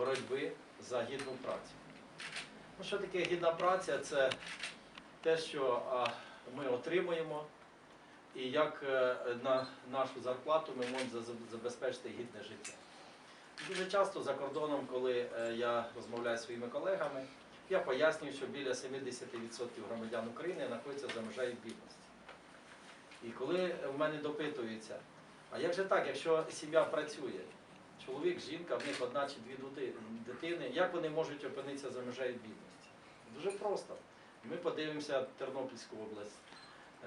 боротьби за гідну працю. Ну, що таке гідна праця? Це те, що ми отримуємо, і як е, на нашу зарплату ми можемо забезпечити гідне життя. Дуже часто за кордоном, коли е, я розмовляю зі своїми колегами, я пояснюю, що біля 70% громадян України знаходяться за межею бідності. І коли в мене допитуються, а як же так, якщо сім'я працює, чоловік, жінка, в них одна чи дві дитини, як вони можуть опинитися за межею бідності? Дуже просто. Ми подивимося Тернопільську область.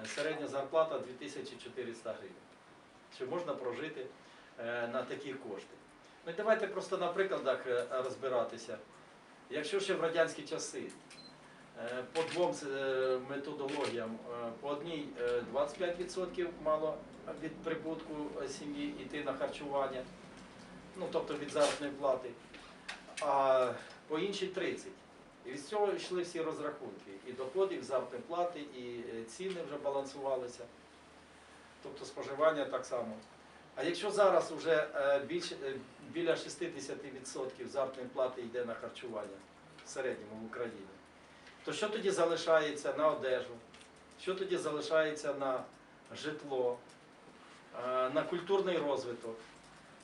Е, Середня зарплата 2400 гривень. Чи можна прожити е, на такі кошти? Ну давайте просто на прикладах е, розбиратися. Якщо ще в радянські часи по двом методологіям, по одній е, 25% мало від прибутку сім'ї йти на харчування, ну тобто від заробітної плати, а по іншій 30%. І від цього йшли всі розрахунки. І доходи, і заробітної плати, і е, ціни вже балансувалися. Тобто споживання так само. А якщо зараз вже е, більш, е, біля 60% заробітної плати йде на харчування в середньому в Україні, то що тоді залишається на одежу? Що тоді залишається на житло, на культурний розвиток?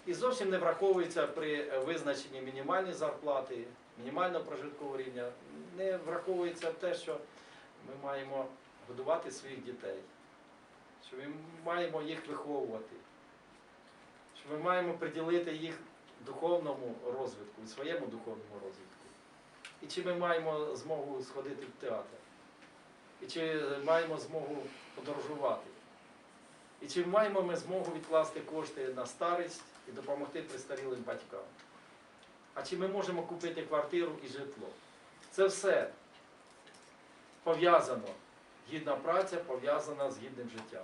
І зовсім не враховується при визначенні мінімальної зарплати, мінімального прожиткового рівня, не враховується те, що ми маємо годувати своїх дітей, що ми маємо їх виховувати, що ми маємо приділити їх духовному розвитку, своєму духовному розвитку. І чи ми маємо змогу сходити в театр, і чи маємо змогу подорожувати. І чи маємо ми змогу відкласти кошти на старість і допомогти престарілим батькам? А чи ми можемо купити квартиру і житло? Це все пов'язано. Гідна праця пов'язана з гідним життям.